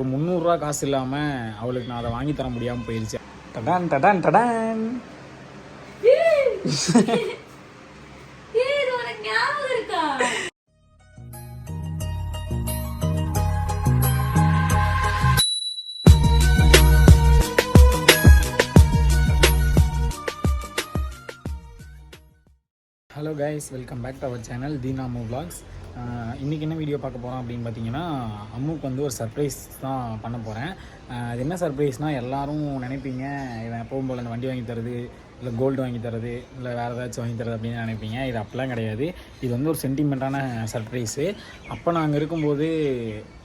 ஒரு முந்நூறுரூவா காசு இல்லாமல் அவளுக்கு நான் அதை வாங்கி தர முடியாமல் போயிடுச்சு டடான் டடான் டடான். Hello guys welcome back to our channel தீனாமு vlogs இன்றைக்கி என்ன வீடியோ பார்க்க போகிறோம் அப்படின்னு பார்த்தீங்கன்னா அம்முக்கு வந்து ஒரு சர்ப்ரைஸ் தான் பண்ண போகிறேன் அது என்ன சர்ப்ரைஸ்னால் எல்லாரும் நினைப்பீங்க இவன் எப்பவும் போல் அந்த வண்டி வாங்கி தருது இல்லை கோல்டு வாங்கி தரது இல்லை வேறு ஏதாச்சும் வாங்கி தரது அப்படின்னு நினைப்பீங்க. இது அப்படிலாம் கிடையாது. இது வந்து ஒரு சென்டிமெண்ட்டான சர்ப்ரைஸு அப்போ நாங்கள் இருக்கும்போது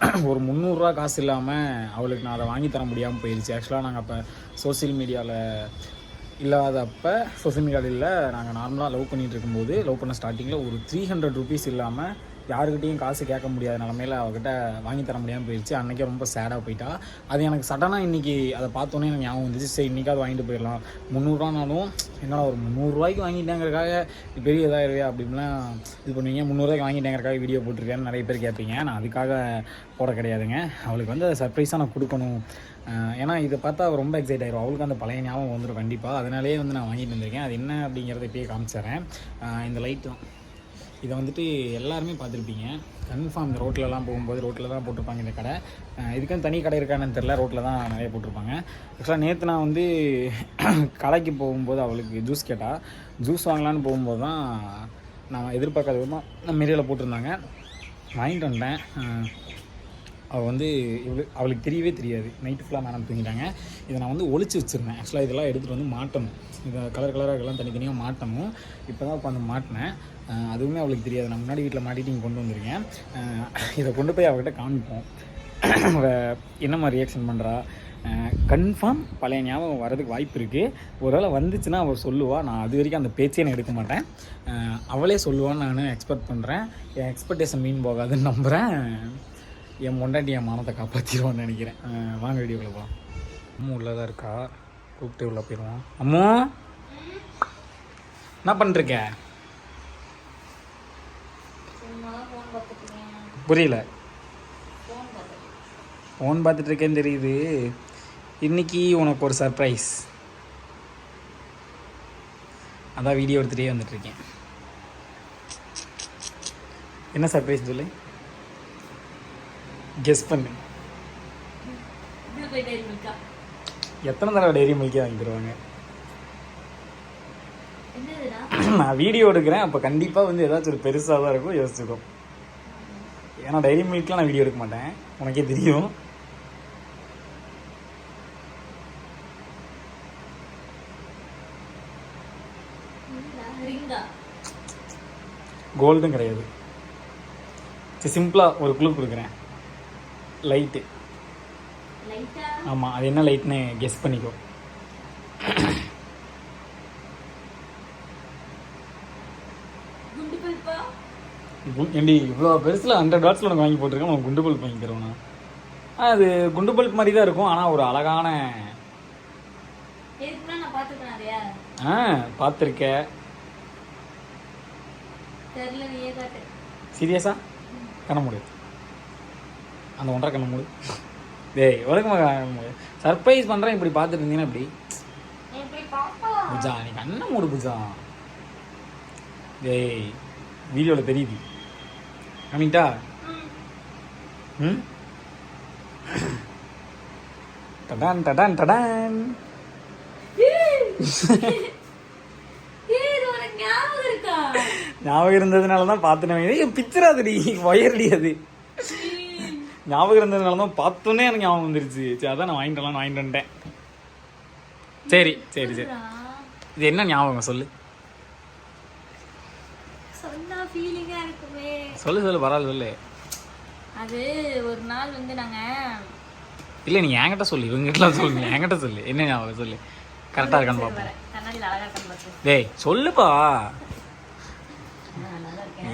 ஒரு முந்நூறுரூவா காசு இல்லாமல் அவளுக்கு நான் அதை வாங்கி தர முடியாமல் போயிடுச்சு ஆக்சுவலாக நாங்கள் அப்போ சோஷியல் மீடியாவில் இல்லாதப்போ சோஷியல் மீடியாவில் நாங்கள் நார்மலாக லவ் பண்ணிகிட்டு இருக்கும்போது லவ் பண்ண ஸ்டார்டிங்கில் ஒரு த்ரீ ஹண்ட்ரட் ருபீஸ் இல்லாமல் யாருக்கிட்டையும் காசு கேட்க முடியாத நிலமையில அவகிட்ட வாங்கி தர முடியாமல் போயிடுச்சு அன்றைக்கே ரொம்ப சேடாக போயிட்டா. அது எனக்கு சடனாக இன்றைக்கி அதை பார்த்தோன்னே எனக்கு ஞாபகம் வந்துச்சு. சரி இன்றைக்காவது வாங்கிட்டு போயிடலாம். முந்நூறுரூவானாலும் என்னடா ஒரு முந்நூறுரூவாய்க்கு வாங்கிட்டேங்கிறக்காக பெரிய பெரிய இதாகிருவே அப்படின்லாம் இது பண்ணுவீங்க. முந்நூறுரூவாய்க்கு வாங்கிட்டேங்கிறக்காக வீடியோ போட்டிருக்கேன்னு நிறைய பேர் கேட்பீங்க. நான் அதுக்காக போட கிடையாதுங்க. அவளுக்கு வந்து அதை சர்ப்ரைஸாக நான் கொடுக்கணும். ஏன்னா இதை பார்த்தா ரொம்ப எக்ஸைட் ஆயிரும் அவளுக்கு அந்த பழைய ஞாபகம் வந்துடும் கண்டிப்பாக அதனாலேயே வந்து நான் வாங்கிட்டு வந்திருக்கேன். அது என்ன அப்படிங்கிறத இப்பயே காமிச்சிடறேன். இந்த லைட் தான். இதை வந்துட்டு எல்லாருமே பார்த்துருப்பீங்க. கன்ஃபார்ம் இந்த ரோட்லலாம் போகும்போது ரோட்டில் தான் போட்டிருப்பாங்க இந்த கடை. இதுக்குன்னு தனி கடை இருக்கான்னு தெரில ரோட்டில் தான் நிறைய போட்டிருப்பாங்க. ஆக்சுவலாக நேற்று நான் வந்து கடைக்கு போகும்போது அவளுக்கு ஜூஸ் கேட்டால் ஜூஸ் வாங்கலான்னு போகும்போது தான் நான் எதிர்பார்க்காத விதமாக நம்ம மெரியில் போட்டிருந்தாங்க. வாங்கிட்டு வந்துட்டேன் அவள் வந்து இவளுக்கு அவளுக்கு தெரியவே தெரியாது. நைட்டு ஃபுல்லாக மேடம் தூங்கிட்டாங்க. இதை நான் வந்து ஒழிச்சு வச்சுருந்தேன். ஆக்சுவலாக இதெல்லாம் எடுத்துகிட்டு வந்து மாட்டணும். இதை கலர் கலராக எல்லாம் தனித்தனியாக மாட்டணும். இப்போ தான் உட்காந்து மாட்டினேன் அதுவுமே அவளுக்கு தெரியாது. நான் முன்னாடி வீட்டில் மாட்டிட்டு இங்கே கொண்டு வந்திருக்கேன். இதை கொண்டு போய் அவகிட்ட காமிப்போம். அவ என்ன ரியாக்ஷன் பண்ணுறா கன்ஃபார்ம் பழைய ஞாபகம் வரதுக்கு வாய்ப்பு இருக்குது ஒருவேளை வந்துச்சுன்னா அவள் சொல்லுவா. நான் அது வரைக்கும் அந்த பேச்சே நான் எடுக்க மாட்டேன். அவளே சொல்லுவான்னு நான் எக்ஸ்பெக்ட் பண்ணுறேன் என் எக்ஸ்பெக்டேஷன் மீன் போகாதுன்னு நம்புகிறேன் என் முண்டாட்டி என் மானத்தை காப்பாற்றிடுவான்னு நினைக்கிறேன். வாங்க வீடியோக்குள்ள போகலாம் அம்மா உள்ளே தான் இருக்கா? கூப்பிட்டு உள்ளே போயிடுவோம். அம்மா! என்ன பண்ணிருக்க புரியல. ஃபோன் இருக்கேன்னு தெரியுது. இன்னைக்கு உனக்கு ஒரு சர்ப்ரைஸ் அதான் வீடியோ எடுத்துகிட்டே வந்துட்டுருக்கேன். என்ன சர்ப்ரைஸ் சொல்லு? கெஸ் பண்ணு. எத்தனை தடவை டெய்ரி மில்கே வாங்கி தருவாங்க நான் வீடியோ எடுக்கிறேன் அப்போ கண்டிப்பாக வந்து ஏதாச்சும் ஒரு பெருசாக தான் இருக்கும் யோசிச்சுக்கோ. ஏன்னா டைரி மில்க்லாம் நான் வீடியோ எடுக்க மாட்டேன். உனக்கே தெரியும். கோல்டும் கிடையாது. சரி சிம்பிளாக ஒரு குழு கொடுக்குறேன். லைட்டு லைட்டா ஆமாம் அது என்ன லைட்னு கெஸ் பண்ணிக்கோ குண்டு பல்பா கு- ஏண்டி இவ்வளோ பெருசில் ஹண்ட்ரட் வாட்ஸில் உனக்கு வாங்கி போட்டிருக்கேன் உனக்கு குண்டு பல்ப் வாங்கி தருவேண்ணா அது குண்டு பல்ப் மாதிரி தான் இருக்கும் ஆனால் ஒரு அழகான ஆ பார்த்துருக்க சீரியஸா? கண்ண மூடு. அந்த ஒன்றரை கண்ண மூடு. டேய் உலகமாக சர்ப்ரைஸ் பண்ணுறேன் இப்படி பார்த்துட்டு இருந்தீங்கன்னா இப்படி பூஜா நீ கண்ணை மூடு பூஜா. டேய் வீடியோவில் தெரியுது. கமிட்டா ம் டடான் டடான் டடான் ஞாபகம் இருக்கா ஞாபகம் இருந்ததுனால தான் பார்த்துனேன் பிச்சராதுடி ஒயர்டி அது. ஞாபகம் இருந்ததுனால தான் பார்த்தோன்னே எனக்கு ஞாபகம் வந்துருச்சு. சரி அதான் நான் வாங்கிட்டு வரலாம் வாங்கிட்டு வந்துட்டேன். சரி சரி சரி. இது என்ன ஞாபகம்? சொல்லு. சொன்னா ஃபீலிங்காக இருக்கும். சொல்லு சொல்லு பரவாயில்ல சொல்லு. அது ஒரு நாள் வந்து நாங்க இல்லை நீ என்கிட்ட சொல்லு இவங்ககிட்டலாம் சொல்லு நீ என்கிட்ட சொல்லு. என்ன ஞாபகம் சொல்லு. கரெக்டாக இருக்கான்னு பார்ப்போம் டேய் சொல்லுப்பா.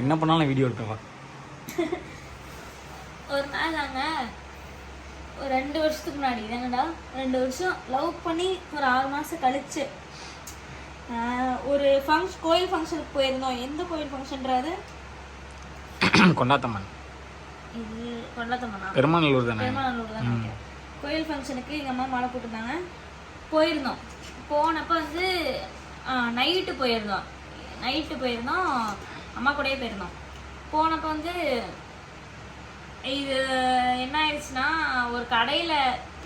என்ன பண்ணாலும் வீடியோ எடுப்பா ஒரு நாள் நாங்க ஒரு ரெண்டு வருஷத்துக்கு முன்னாடி என்னடா ரெண்டு வருஷம் லவ் பண்ணி ஒரு ஆறு மாசம் கழிச்சு ஒரு ஃபங்க்ஷன் கோயில் ஃபங்க்ஷனுக்கு போயிருந்தோம். எந்த கோயில் ஃபங்க்ஷன்றது கொண்டாத்தம்மன். இது கொண்டாத்தம்மனா? பெருமாநல்லூர் தானே? பெருமாநல்லூர் தான் கோயில் ஃபங்க்ஷனுக்கு எங்கள் அம்மா மாலை போட்டிருந்தாங்க. போயிருந்தோம். போனப்போ வந்து நைட்டு போயிருந்தோம். நைட்டு போயிருந்தோம். அம்மா கூடயே போயிருந்தோம். போனப்போ வந்து இது என்ன ஆயிடுச்சுன்னா ஒரு கடையில்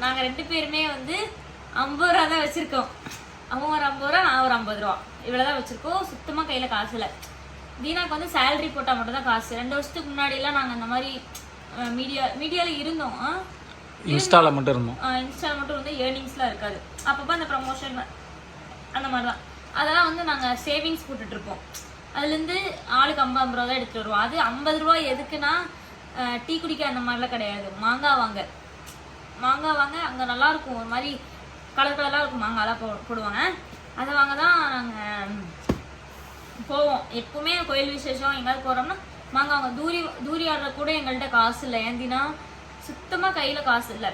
நாங்கள் ரெண்டு பேருமே வந்து ஐம்பது ரூபா தான் வச்சுருக்கோம். அவன் ஒரு ஐம்பது ரூபா நான் ஒரு ஐம்பது ரூபா. இவ்வளோ தான் வச்சுருக்கோம். சுத்தமாக கையில் காசு இல்லை. தீனாக்கு வந்து சேலரி போட்டால் மட்டும் தான் காசு. ரெண்டு வருஷத்துக்கு முன்னாடிலாம் நாங்கள் இந்த மாதிரி மீடியா மீடியாவில் இருந்தோம்? இன்ஸ்டாவில் மட்டும் இருந்தோம். இன்ஸ்டால் மட்டும் வந்து ஏர்னிங்ஸ்லாம் இருக்காது. அப்பப்போ அந்த ப்ரமோஷன் அந்த மாதிரி தான் அதெல்லாம் வந்து நாங்கள் சேவிங்ஸ் போட்டுட்ருப்போம். அதுலேருந்து ஆளுக்கு ஐம்பது ஐம்பது ரூபா தான் எடுத்துகிட்டு வருவோம். அது ஐம்பது ரூபா எதுக்குன்னா டீ குடிக்க அந்த மாதிரிலாம் கிடையாது. மாங்காய் வாங்க. மாங்காய் வாங்க அங்கே நல்லா இருக்கும் ஒரு மாதிரி கலர் கலராக இருக்கும். மாங்காய்லாம் போ போடுவாங்க. அதை வாங்க தான் நாங்கள் போவோம். எப்பவுமே கோயில் விசேஷம் எங்கேயாவது போகிறோம்னா மாங்காய் வாங்க. தூரி தூரி ஆடுற கூட எங்கள்கிட்ட காசு இல்லை. ஏந்தினா சுத்தமாக கையில் காசு இல்லை.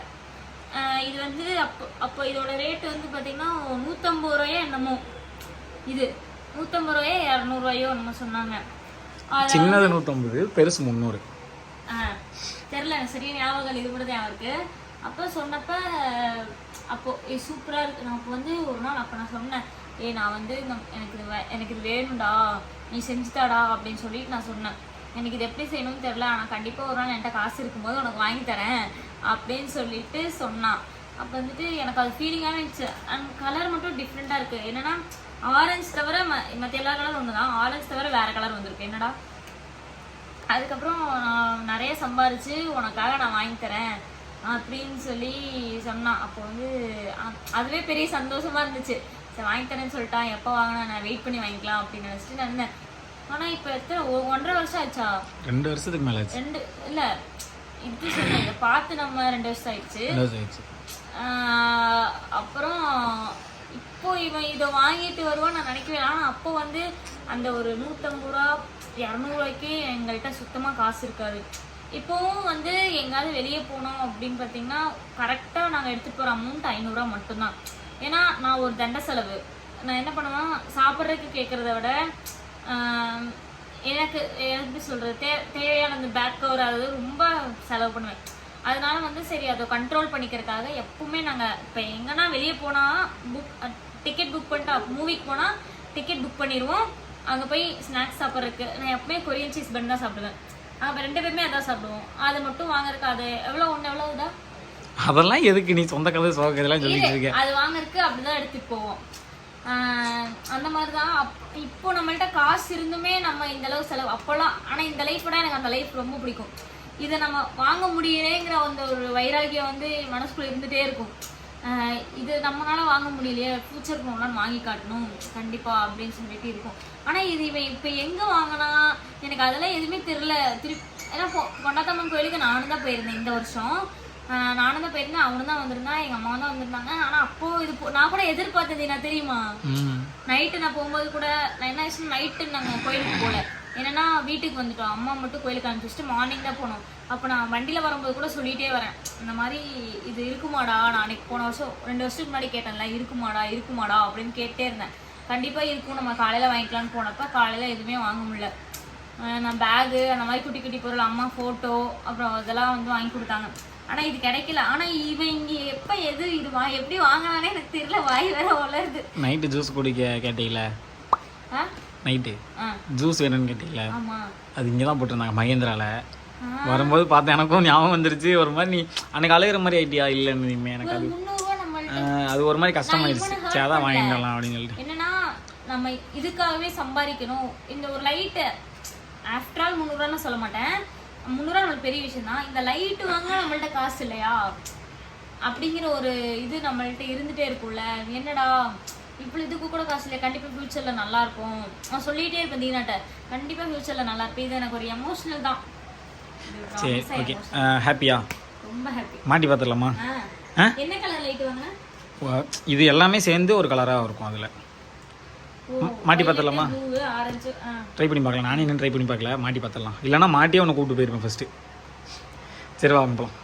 இது வந்து அப்போ அப்போ இதோட ரேட் வந்து பார்த்தீங்கன்னா நூற்றம்பது ரூபாயோ என்னமோ. இது நூற்றம்பது ரூபாயோ இரநூறுவாயோ என்னமோ சொன்னாங்க. சின்னது நூற்றம்பது பெருசு முந்நூறு. தெரில சரியா ஞாபகம் இது கூட தான் இருக்கு. அப்போ சொன்னப்ப அப்போது ஏ சூப்பராக இருக்கு. நான் அப்போ வந்து ஒரு நாள் அப்போ நான் சொன்னேன் ஏ நான் வந்து இந்த- எனக்கு இது வே- எனக்கு இது வேணும்டா. நீ செஞ்சுதாடா அப்படின்னு சொல்லி நான் சொன்னேன். எனக்கு இது எப்படி செய்யணும்னு தெரில ஆனால் கண்டிப்பாக ஒரு நாள் என்கிட்ட காசு இருக்கும்போது உனக்கு வாங்கி தரேன். அப்படின்னு சொல்லிட்டு சொன்னான். அப்போ வந்துட்டு எனக்கு அது ஃபீலிங்காக இருந்துச்சு. அண்ட் கலர் மட்டும் டிஃப்ரெண்ட்டாக இருக்குது என்னென்னா ஆரஞ்சு தவிர ம மற்ற எல்லா கலரும் ஒன்று தான் ஆரஞ்சு தவிர வேறு கலர் வந்திருக்கு. என்னடா? அதுக்கப்புறம் நான் நிறைய சம்பாரிச்சு உனக்காக நான் வாங்கி தரேன். அப்படின்னு சொல்லி சொன்னான். அப்போ வந்து அதுவே பெரிய சந்தோஷமா இருந்துச்சு. சரி வாங்கி தரேன்னு சொல்லிட்டான். எப்போ வாங்கினா நான் வெயிட் பண்ணி வாங்கிக்கலாம் அப்படின்னு நினச்சிட்டு நான் இருந்தேன் ஆனால் இப்போ எத்தனை ஒன்றரை வருஷம் ஆச்சா? ரெண்டு வருஷத்துக்கு மேலே ரெண்டு இல்லை இது சொன்னேன் இதை பார்த்து நம்ம ரெண்டு வருஷம் ஆயிடுச்சு. அப்புறம் இப்போ இவன் இதை வாங்கிட்டு வருவான்னு நான் நினைக்கவே இல்லை. ஆனா அப்போ வந்து அந்த ஒரு நூற்றம்பது ரூபா இரநூறுவாய்க்கு எங்கள்கிட்ட சுத்தமாக காசு இருக்காது. இப்போவும் வந்து எங்கேயாவது வெளியே போனோம் அப்படின்னு பார்த்தீங்கன்னா கரெக்டாக நாங்கள் எடுத்துகிட்டு போகிற அமௌண்ட் ஐநூறுரூவா மட்டும்தான். ஏன்னா நான் ஒரு தண்ட செலவு. நான் என்ன பண்ணுவேன் சாப்பிட்றதுக்கு கேட்குறத விட எனக்கு எப்படி சொல்கிறது தே தேவையான அந்த பேக் கவர் அது ரொம்ப செலவு பண்ணுவேன். அதனால வந்து சரி அதை கண்ட்ரோல் பண்ணிக்கிறதுக்காக எப்பவுமே நாங்கள் இப்போ எங்கன்னா வெளியே போனால் புக் டிக்கெட் புக் பண்ணிட்டு மூவிக்கு போனால் டிக்கெட் புக் பண்ணிடுவோம். அங்கே போய் ஸ்நாக்ஸ் சாப்பிட்றதுக்கு நான் எப்பவுமே கொரியன் சீஸ் பண்ணி தான் சாப்பிடுவேன். அப்போ ரெண்டு பேருமே அதான் சாப்பிடுவோம். அதை மட்டும் வாங்குறதுக்கு அது எவ்வளோ ஒன்று எவ்வளோ இதா? அதெல்லாம் எதுக்கு? நீ சொந்த கதை சோக கதையெல்லாம் சொல்லிட்டு இருக்க. அது வாங்குறதுக்கு அப்படிதான் எடுத்துட்டு போவோம் அந்த மாதிரி தான் இப்போ நம்மள்ட்ட காசு இருந்துமே நம்ம இந்த அளவு செலவு. அப்போல்லாம் ஆனால் இந்த லைஃப் விட எனக்கு அந்த லைஃப் ரொம்ப பிடிக்கும். இதை நம்ம வாங்க முடியலேங்கிற அந்த ஒரு வைராகியம் வந்து மனசுக்குள்ள இருந்துகிட்டே இருக்கும். இது நம்மளால வாங்க முடியலையே ஃபியூச்சருக்கு ஒன்றால் வாங்கி காட்டணும். கண்டிப்பா அப்படின்னு சொல்லிட்டு இருக்கும். ஆனால் இது இவன் இப்போ எங்கே வாங்கினா எனக்கு அதெல்லாம் எதுவுமே தெரில திருப்பி ஏன்னா பொண்டாத்தம்மன் கோயிலுக்கு நானும் தான் போயிருந்தேன் இந்த வருஷம். நானும் தான் போயிருந்தேன் அவனும் தான் வந்திருந்தான் எங்கள் அம்மா தான் வந்திருந்தாங்க. ஆனால் அப்போ இது நான் கூட எதிர்பார்த்தது நான் தெரியுமா? நைட்டு நான் போகும்போது கூட நான் என்ன ஆச்சு நைட்டு நாங்கள் கோயிலுக்கு போகல என்னன்னா வீட்டுக்கு வந்துட்டோம். அம்மா மட்டும் கோயிலுக்கு அனுப்பிச்சிட்டு மார்னிங் தான் போனோம். அப்போ நான் வண்டியில் வரும்போது கூட சொல்லிகிட்டே வரேன். இந்த மாதிரி இது இருக்குமாடா? நான் அன்னைக்கு போன வருஷம் ரெண்டு வருஷத்துக்கு முன்னாடி கேட்டேன்ல இருக்குமாடா இருக்குமாடா அப்படின்னு கேட்டே இருந்தேன். கண்டிப்பாக இருக்கும். நம்ம காலையில் வாங்கிக்கலாம்னு போனப்போ காலையில் எதுவுமே வாங்க முடியல. நான் பேகு அந்த மாதிரி குட்டி குட்டி பொருள் அம்மா ஃபோட்டோ அப்புறம் இதெல்லாம் வந்து வாங்கி கொடுத்தாங்க. ஆனால் இது கிடைக்கல. ஆனால் இவன் இங்கே எப்போ எது இது வா எப்படி வாங்கினானே எனக்கு தெரியல. வாய் வேற வளருது நைட்டு ஜூஸ் குடிக்க கேட்டீங்கள ஆ? நைட்டு ஜூஸ் வேணும்னு கேட்டீங்கள அது இங்கே தான் போட்டிருந்தாங்க மகேந்திரால. வரும்போது பார்த்தேன் எனக்கும் ஞாபகம் வந்துருச்சு. ஒரு மாதிரி நீ அன்னைக்கு அழுகிற மாதிரி ஐடியா இல்லைன்னு நீ எனக்கு அது. அது ஒரு மாதிரி கஷ்டமாயிடுச்சு. சரி அதான் வாங்கிடலாம் அப்படின்னு சொல்லிட்டு. என்னன்னா நம்ம இதுக்காகவே சம்பாதிக்கணும். இந்த ஒரு லைட்டு ஆஃப்டர் ஆல் முந்நூறுவான்னு சொல்ல மாட்டேன். முந்நூறுவா நம்மளுக்கு பெரிய விஷயம் தான் இந்த லைட்டு வாங்க நம்மள்ட்ட காசு இல்லையா? அப்படிங்கிற ஒரு இது நம்மள்ட்ட இருந்துட்டே இருக்கும்ல. என்னடா? இப்படி இதுக்கு கூட காசு இல்லையா? கண்டிப்பாக ஃப்யூச்சரில் நல்லா இருக்கும். நான் சொல்லிகிட்டே இருப்பேன் தீனாட்ட. கண்டிப்பாக ஃப்யூச்சரில் நல்லா இருப்பேன். இது எனக்கு ஒரு எமோஷனல் தான். சரி ஓகே. ஹாப்பியா ரொம்ப ஹாப்பி மாட்டி பார்த்துடலாமா? என்ன கலர் லைட் வாங்கின? வா- இது எல்லாமே சேர்ந்து ஒரு கலராக இருக்கும் அதில். மாட்டி பார்த்துடலாமா? ட்ரை பண்ணி பார்க்கலாம். நானே இன்னும் ட்ரை பண்ணி பார்க்கல. மாட்டி பார்த்துடலாம். இல்லைனா மாட்டியே உன்னை கூப்பிட்டு போயிருப்பேன் ஃபஸ்ட்டு சரி வாங்க போகலாம்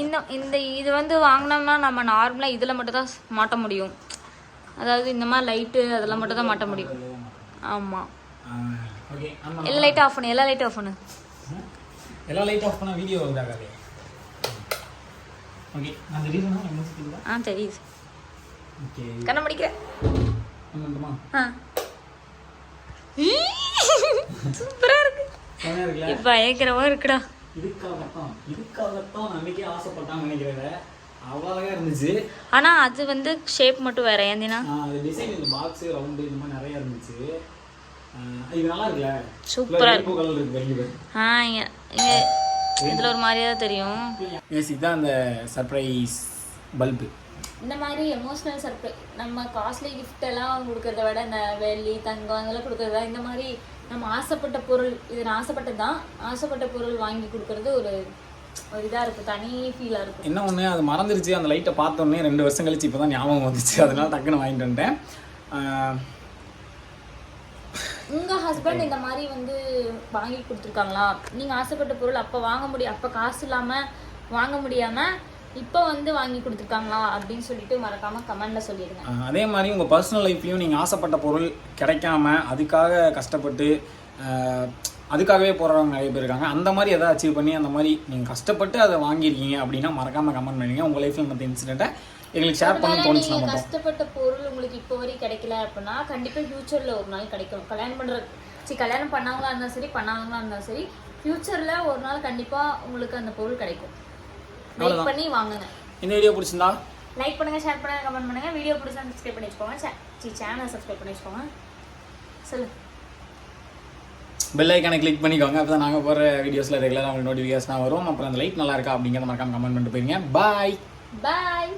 இன்னும் இந்த இது வந்து வாங்கினோம்னா நம்ம நார்மலாக இதில் மட்டும் தான் மாட்ட முடியும். அதாவது இந்த மாதிரி லைட்டு அதெல்லாம் மட்டும் தான் மாட்ட முடியும். ஆமாம் எல்லா லைட்டும் ஆஃப் பண்ணு எல்லா லைட்டும் ஆஃப் பண்ணு. எல்லா லைட் ஆஃப் பண்ணால் வீடியோ இதாகாது. ஓகே என்ன சொல்லுவா ஆ தெரியுது. கண்ண ஆ. சூப்பரா இருக்கு. பயங்கரமா இருக்குடா. இதுக்காகத்தான் இதுக்காகத்தான் அன்னைக்கே ஆசைப்பட்டான்னு நினைக்கிறேன் அவ்வளோ அழகா இருந்துச்சு. ஆனா அது வந்து ஷேப் மட்டும் வேற ஏந்தினா அது டிசைன் இந்த பாக்ஸ் ரவுண்டு இந்த மாதிரி நிறைய இருந்துச்சு. இது நல்லா இருக்குல்ல? சூப்பரா இருக்கு. கலர் இருக்கு வெளியே ஆ இங்க இங்க இதுல ஒரு மாதிரியா தான் தெரியும். எஸ் இதுதான் அந்த சர்ப்ரைஸ் பல்பு இந்த மாதிரி எமோஷனல் சர்ப்ரைஸ் நம்ம காஸ்ட்லி gift எல்லாம் கொடுக்கறத விட இந்த வெள்ளி தங்கம் அதெல்லாம் கொடுக்கறத இந்த மாதிரி நம்ம ஆசைப்பட்ட பொருள் இது நான் ஆசைப்பட்டது தான். ஆசைப்பட்ட பொருள் வாங்கி கொடுக்கறது ஒரு ஒரு இதாக இருக்கும் தனி ஃபீலாக இருக்கும். என்ன ஒன்று அது மறந்துருச்சு. அந்த லைட்டை பார்த்தோன்னே ரெண்டு வருஷம் கழிச்சு இப்போ தான் ஞாபகம் வந்துச்சு. அதனால டக்குன்னு வாங்கிட்டு வந்துட்டேன். ஆஹ் உங்க ஹஸ்பண்ட் இந்த மாதிரி வந்து வாங்கி கொடுத்துருக்காங்களா? நீங்க ஆசைப்பட்ட பொருள் அப்ப வாங்க முடியும் அப்ப காசு இல்லாம வாங்க முடியாம இப்போ வந்து வாங்கி கொடுத்துருக்காங்களா அப்படின்னு சொல்லிட்டு மறக்காம கமெண்ட்ல சொல்லிடுங்க. அதே மாதிரி உங்கள் பர்சனல் லைஃப்லையும் நீங்கள் ஆசைப்பட்ட பொருள் கிடைக்காம அதுக்காக கஷ்டப்பட்டு அதுக்காகவே போகிறவங்க நிறைய பேர் இருக்காங்க. அந்த மாதிரி எதாவது அச்சீவ் பண்ணி அந்த மாதிரி நீங்கள் கஷ்டப்பட்டு அதை வாங்கியிருக்கீங்க அப்படின்னா மறக்காமல் கமெண்ட் பண்ணுங்க. உங்கள் லைஃப்பில் மற்ற இன்சிடெண்ட்டை எங்களுக்கு ஷேர் பண்ண தோணுச்சுன்னா நீங்க மட்டும். கஷ்டப்பட்ட பொருள் உங்களுக்கு இப்போ வரைக்கும் கிடைக்கல அப்படின்னா கண்டிப்பா ஃபியூச்சர்ல ஒரு நாள் கிடைக்கும். கல்யாணம் பண்ற சரி கல்யாணம் பண்ணவங்களா இருந்தாலும் சரி பண்ணாதவங்களா இருந்தாலும் சரி ஃபியூச்சர்ல ஒரு நாள் கண்டிப்பா உங்களுக்கு அந்த பொருள் கிடைக்கும். வெயிட் பண்ணி வாங்குங்க. இந்த வீடியோ பிடிச்சிருந்தா? லைக் பண்ணுங்க ஷேர் பண்ணுங்க கமெண்ட் பண்ணுங்க. வீடியோ பிடிச்சா சப்ஸ்கிரைப் பண்ணி வச்சுக்கோங்க. சேனல் சப்ஸ்கிரைப் பண்ணி வச்சுக்கோங்க. சொல்லு. பெல் ஐக்கானை கிளிக் பண்ணிக்கோங்க. அப்போ தான் நாங்கள் போகிற வீடியோஸில் ரெகுலராக உங்களுக்கு நோட்டிஃபிகேஷனாக வரும். அப்புறம் அந்த லைட் நல்லா இருக்கா அப்படிங்கிறத மறக்காம கமெண்ட் பண்ணிட்டு போயிருங்க. பாய் பாய்